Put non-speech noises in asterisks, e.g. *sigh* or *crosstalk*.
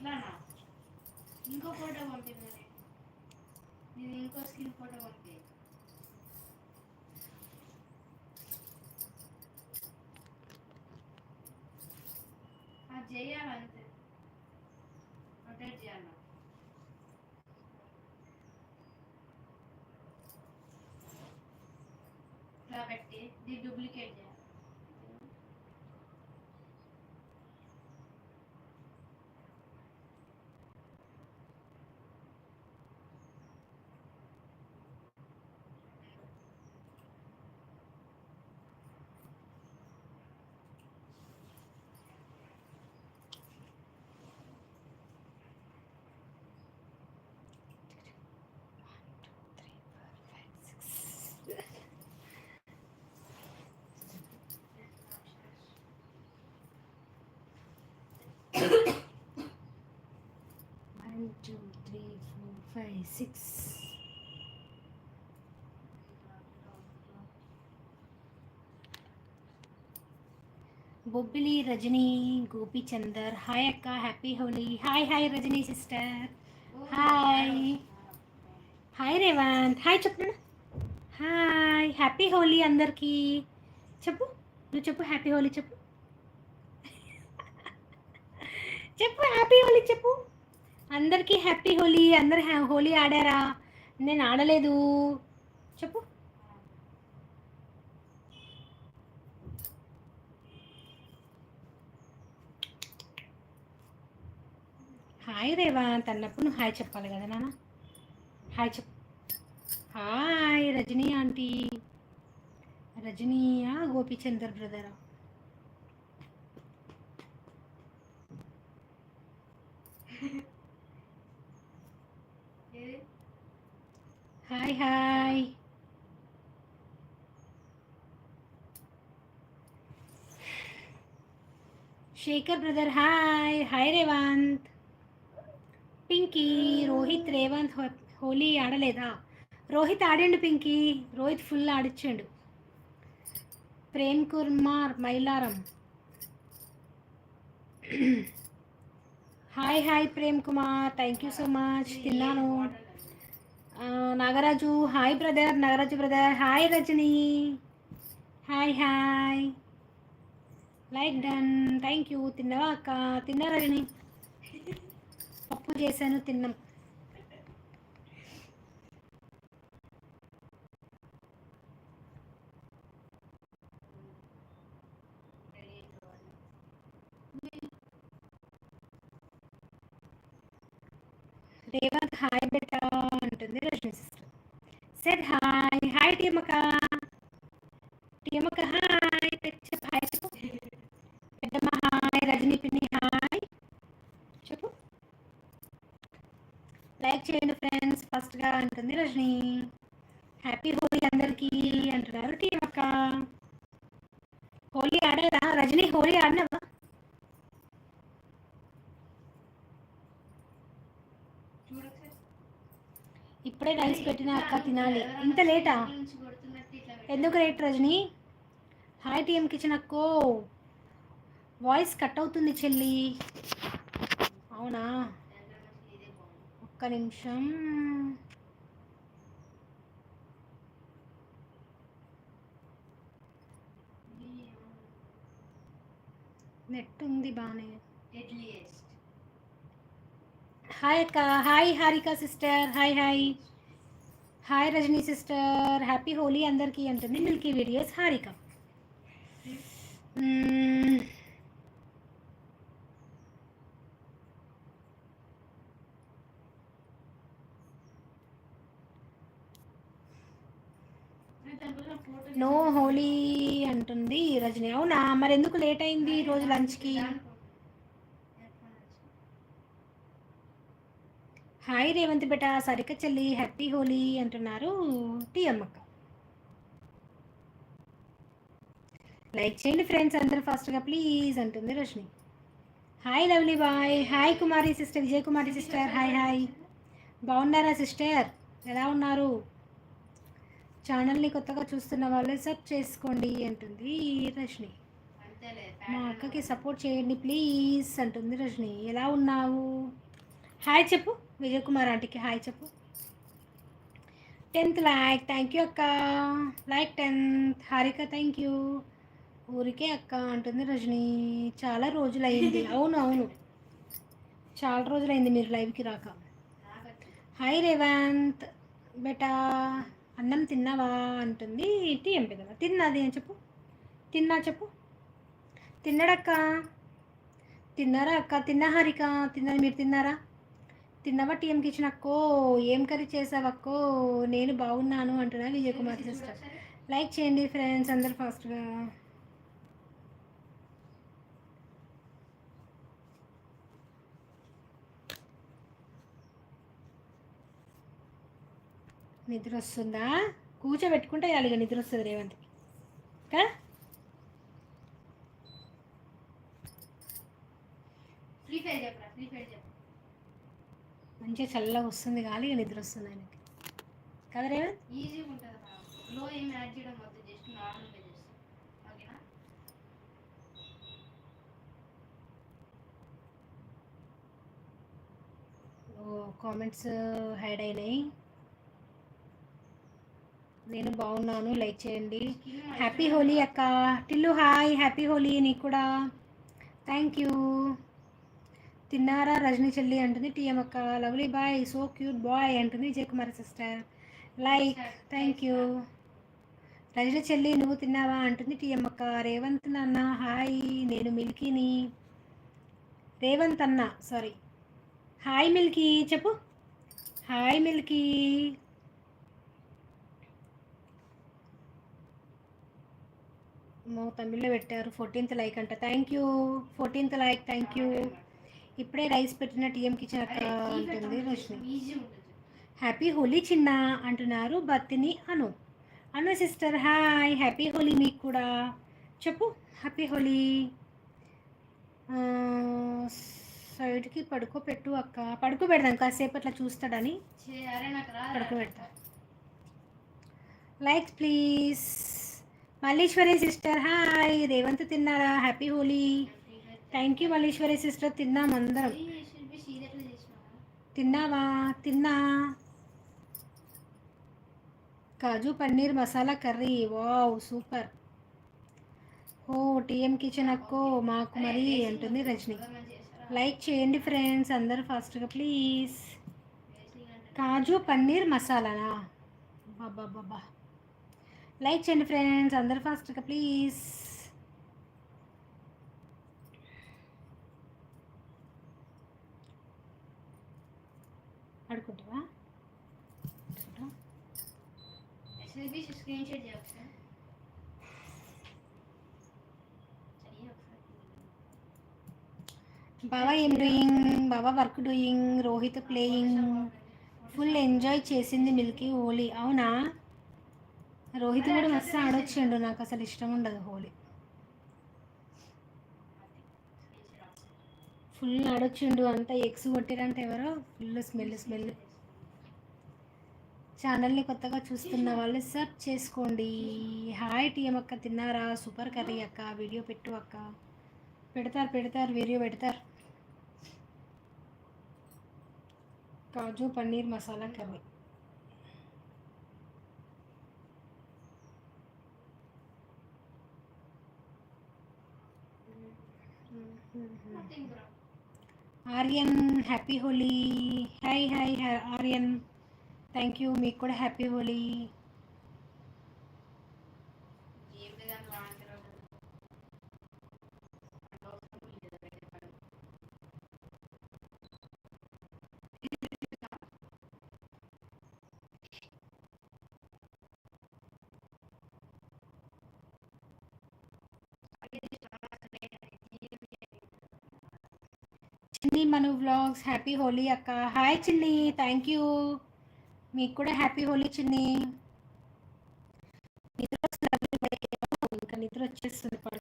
అట్లానా ఇంకో ఫోటో పంపిందని నేను ఇంకో స్కిన్ ఫోటో పంపి. అది చేయాలంతే రొటేట్ చేయాలి? ఇట్లా పెట్టి ఇది డూప్లికేట్ చేయాలి? Two three four five six Bobbili Rajani Gopichander hi అక్క. Happy Holi hi hi Rajani sister hi hi Revanth. Hi చెప్పు హాయ్ హ్యాపీ హోలీ అందరికీ. చెప్పు. నువ్వు చెప్పు హ్యాపీ హోలీ చెప్పు. చెప్పు హ్యాపీ హోలీ చెప్పు. అందరికీ హ్యాపీ హోలీ అందరు హ్యా- హోలీ ఆడారా? నేను ఆడలేదు. చెప్పు. హాయ్ రేవంత్ అన్నప్పుడు నువ్వు హాయ్ చెప్పాలి కదా నాన్న. హాయ్ చెప్ హాయ్ రజనీ ఆంటీ. రజనీయా గోపీచందర్ బ్రదరా. Hi hi Shekhar brother hi hi Revanth Pinky Rohit Revanth Holi ఆడలేదా Rohit ఆడిండు Pinky Rohit full ఆడిచ్చాడు Prem Kumar Mailaram hi hi Prem Kumar thank you so much తిన్నాను Nagaraju hi brother Nagaraju brother hi Rajani. Hi hi. Like done. Thank you తిన్నావా అక్క? తిన్నా రజని. పప్పు చేశాను తిన్నాం. Revanth hi ఉంటుంది అంటుంది Rajani sister. Said hi hi టీమక టీమక హాయ్ చెప్పు హాయ్ చెప్పు. పెద్దమ్మ హాయ్ రజనీ పిన్ని హాయ్ చెప్పు. లైక్ చేయండి ఫ్రెండ్స్ ఫస్ట్గా అంటుంది రజనీ. హ్యాపీ హోలీ అందరికీ అంటున్నారు టీమక్క హోలీ ఆడేదా రజనీ హోలీ ఆడినావా? ఇప్పుడే రైస్ పెట్టిన అక్క తినాలి. ఇంత లేటా ఎందుకు రేట్ రజని? హాయ్ టీఎం కిచెన్ అక్కో. వాయిస్ కట్ అవుతుంది చెల్లి. అవునా? ఒక్క నిమిషం. నెట్ ఉంది బాగానే హాయ్ అక్క. Hi Harika sister. Hi hi hi Rajani sister happy Holi అందరికీ hmm. అంటుంది Milky Videos Harika no Holi అంటుంది. రజనీ అవునా? మరి ఎందుకు లేట్ అయింది ఈ రోజు లంచ్కి హాయ్ రేవంత్ బేట సరిక చెల్లి హ్యాపీ హోలీ అంటున్నారు టీ అమ్మక్క లైక్ చేయండి ఫ్రెండ్స్ అందరూ ఫాస్ట్గా ప్లీజ్ అంటుంది Rajani hi lovely boy hi Kumari sister Vijay Kumari sister hi hi. బాగున్నారా సిస్టర్? ఎలా ఉన్నారు? ఛానల్ని కొత్తగా చూస్తున్న వాళ్ళు సబ్ చేసుకోండి అంటుంది రజని మా అక్కకి సపోర్ట్ చేయండి ప్లీజ్ అంటుంది రజని ఎలా ఉన్నావు? హాయ్ చెప్పు విజయ్ కుమార్ ఆంటీకి హాయ్ చెప్పు. టెన్త్ లైక్ థ్యాంక్ యూ అక్క. Like tenth Harika thank you ఊరికే అక్క అంటుంది రజని చాలా రోజులు అయింది *laughs* అవును అవును. చాలా రోజులైంది మీరు లైవ్కి రాక. హాయ్ రేవంత్ బేటా అన్నం తిన్నావా? అంటుంది టీఎంపీ కదా. తిన్నది అని చెప్పు? తిన్నా చెప్పు. తిన్నాడక్క. తిన్నారా అక్క? తిన్నా హారిక. తిన్నది మీరు తిన్నారా? తిన్నావా టీఎం కిచెన్ అక్కో? ఏం కర్రీ చేసావక్కో నేను బాగున్నాను అంటున్నా విజయ్ కుమార్ సిస్టర్. లైక్ చేయండి ఫ్రెండ్స్ అందరు ఫాస్ట్గా. నిద్ర వస్తుందా కూర్చోబెట్టుకుంటే అలాగ నిద్ర వస్తుంది రేవంత్కి కదా ఫ్రీ ఫైర్ చెప్పరా ఫ్రీ ఫైర్ చెప్పరా? మంచిగా చల్లగా వస్తుంది గాలి ఇక నిద్ర వస్తుంది ఆయనకి. కదా రేవంత్? ఈజీగా ఉంటుంది లో ఏం యాడ్ చేయడం వద్దు జస్ట్ నార్మల్గా చేస్తాం. ఓకేనా? కామెంట్స్ హైడ్ అయినాయి. నేను బాగున్నాను లైక్ చేయండి. హ్యాపీ హోలీ అక్క. టిల్లు హాయ్ హ్యాపీ హోలీ నీకు కూడా. థ్యాంక్ యూ తిన్నారా రజనీ చెల్లి అంటుంది. టీఎం అక్క lovely boy so cute boy అంటుంది Vijay Kumar sister. Like thank you. Rajani చెల్లి నువ్వు తిన్నావా? అంటుంది టీఎం అక్క. రేవంత్ నాన్న హాయ్ నేను మిల్కీని. రేవంత్ అన్న సారీ. హాయ్ మిల్కీ చెప్పు. Hi Milky. మో తమిళ్ళో పెట్టారు. ఫోర్టీన్త్ లైక్ అంట. Thank you. Fourteenth like thank you. ఇప్పుడే రైస్ పెట్టిన టీఎం కిచెన్ అక్క ఉంటుంది హ్యాపీ హోలీ చిన్న అంటున్నారు బర్తిని Anu. Anu sister hi. Happy Holi మీకు కూడా. చెప్పు హ్యాపీ హోలీ. సైడ్కి పడుకోబెట్టు అక్క. పడుకోబెడదాం కాసేపు అట్లా చూస్తాడని. పడుకోబెడతా like please. Malleswari sister hi. Revanth తిన్నారా? Happy Holi. Thank you Malleswari sister తిన్నాం అందరం. తిన్నావా? తిన్నా. Kaju paneer masala curry. Wow super. ఓ టీఎం కిచెన్ అక్కో మాకు మరి అంటుంది రజని. లైక్ చేయండి ఫ్రెండ్స్ అందరు ఫాస్ట్గా ప్లీజ్ కాజు పన్నీర్ మసాలానా? బాబా బాబా లైక్ చేయండి ఫ్రెండ్స్ అందరు ఫాస్ట్గా ప్లీజ్ స్క్రీన్ షాట్ చేయొచ్చు ఒకసారి. బాబా ఏం డూయింగ్ బాబా work doing Rohit playing full enjoy చేసింది మిల్కీ హోలీ. అవునా? రోహిత్ కూడా మస్తు ఆడొచ్చిండు. నాకు అసలు ఇష్టం ఉండదు హోలీ. ఫుల్ ఆడొచ్చిండు అంతా ఎగ్స్ కొట్టిరంటే ఎవరో? Full smell smell. ఛానల్ని కొత్తగా చూస్తున్న వాళ్ళు సర్చ్ చేసుకోండి. హాయ్ టీఎం అక్క తిన్నారా? సూపర్ కర్రీ అక్క వీడియో పెట్టు అక్క. పెడతారు పెడతారు వీడియో పెడతారు. Kaju paneer masala curry. Nothing bro Aryan happy Holi. Hi hi Aryan. Thank you మీకు కూడా హ్యాపీ హోలీ. చిన్ని మను వ్లాగ్స్ హ్యాపీ హోలీ అక్క. హాయ్ చిన్ని థ్యాంక్ యూ. మీకు కూడా హ్యాపీ హోలీ చిన్ని. నిద్ర ఇంకా నిద్ర వచ్చేస్తుంది పడుకో